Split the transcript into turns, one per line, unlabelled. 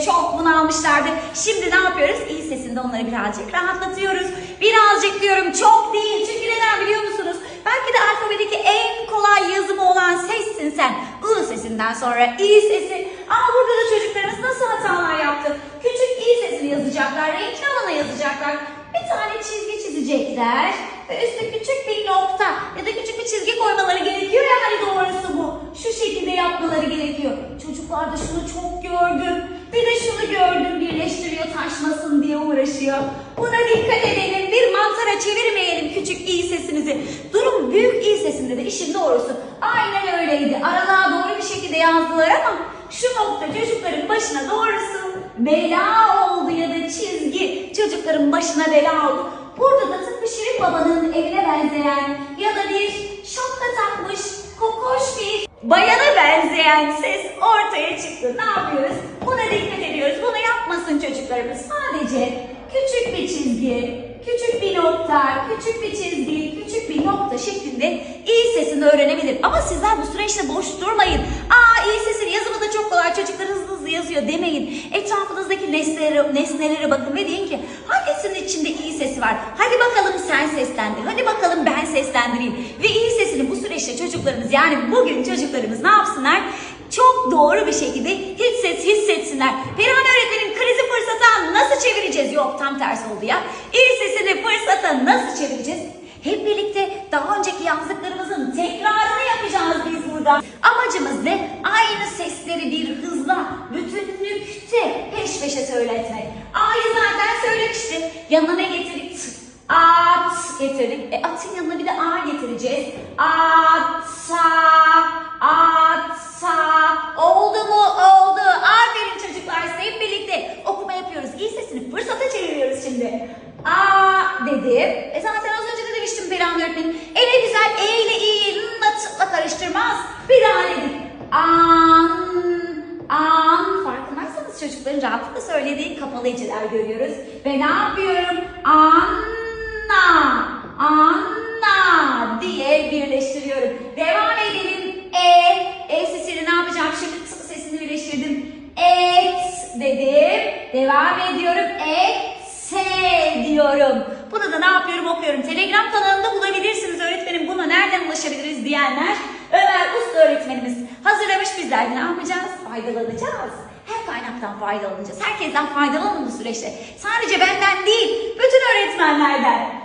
de çok bunalmışlardı. Şimdi ne yapıyoruz? İyi sesinde onları birazcık rahatlatıyoruz. Birazcık diyorum çok değil. Çünkü neden biliyor musunuz? Belki de alfabedeki en kolay yazımı olan sessin sen. I sesinden sonra i sesi. Ama burada da çocuklarımız nasıl hatalar yaptı? Küçük i sesini yazacaklar, renkli alana yazacaklar. Bir tane çizgi çizecekler ve üstte küçük bir nokta ya da küçük bir çizgi koymaları gerekiyor ya hani doğrusu bu. Şu şekilde yapmaları gerekiyor. Çocuklar da şunu çok gördüm. Birleştiriyor taşmasın diye uğraşıyor. Buna dikkat edelim. Bir mantara çevirmeyelim küçük i sesinizi. Durum büyük i sesinde de işin doğrusu. Aynen öyleydi. Aralığa doğru bir şekilde yazdılar ama şu nokta çocukların başına doğrusu bela oldu ya da çizgi çocukların başına bela oldu. Burada da tıpkı Şirin Baba'nın evine benzeyen ya da bir şapka takmış kokoş bir bayana benzeyen ses ortaya çıktı. Ne yapıyoruz? Buna dikkat ediyoruz. Bunu yapmasın çocuklarımız. Sadece küçük bir çizgi, küçük bir nokta, küçük bir çizgi, küçük bir nokta şeklinde iyi sesini öğrenebilir. Ama sizler bu süreçte boş durmayın. Aa iyi sesin yazımı da çok kolay. Çocuklar hızlı hızlı yazıyor demeyin. Etrafınızdaki nesnelere, nesnelere bakın ve deyin ki hangisinin içinde iyi sesi var? Hadi bakalım sen seslendir. Hadi bakalım ben seslendireyim. Ve iyi süreçte çocuklarımız yani bugün çocuklarımız ne yapsınlar? Çok doğru bir şekilde hisset, hissetsinler. Perihan öğretmenim krizi fırsata nasıl çevireceğiz? Yok tam tersi oldu ya. İyi sesini fırsata nasıl çevireceğiz? Hep birlikte daha önceki yazdıklarımızın tekrarını yapacağız biz burada. Amacımız ne? Aynı sesleri bir hızla, bütünlükte peş peşe söyletmek. A'yı zaten söylemişti. Yanına ne getirdik? T. At getirdik. E atın yanına bir de A getireceğiz. Ata, ata. Oldu mu? Oldu. Aferin çocuklar. Size hep birlikte okuma yapıyoruz. İyi sesini fırsata çeviriyoruz şimdi. A dedim. E zaten az önce de demiştim Perihan öğretmenim. E ne güzel E ile İ'yi n'la t'la karıştırmaz. Bir daha dedik. An, an. Farkındaysanız çocukların rahatlıkla söylediği kapalı heceler görüyoruz. Ve ne yapıyorum? Anna, Devam edelim. E, E sesiyle ne yapacağım? Şimdi t sesini birleştirdim. Et dedim. Devam ediyorum. Et S diyorum. Bunu da ne yapıyorum okuyorum. Telegram kanalında bulabilirsiniz öğretmenim. Buna nereden ulaşabiliriz diyenler. Ömer Usta öğretmenimiz hazırlamış bizler. Ne yapacağız? Faydalanacağız. Her kaynaktan faydalanacağız. Herkesten faydalanın bu süreçte. Sadece benden değil, bütün öğretmenlerden.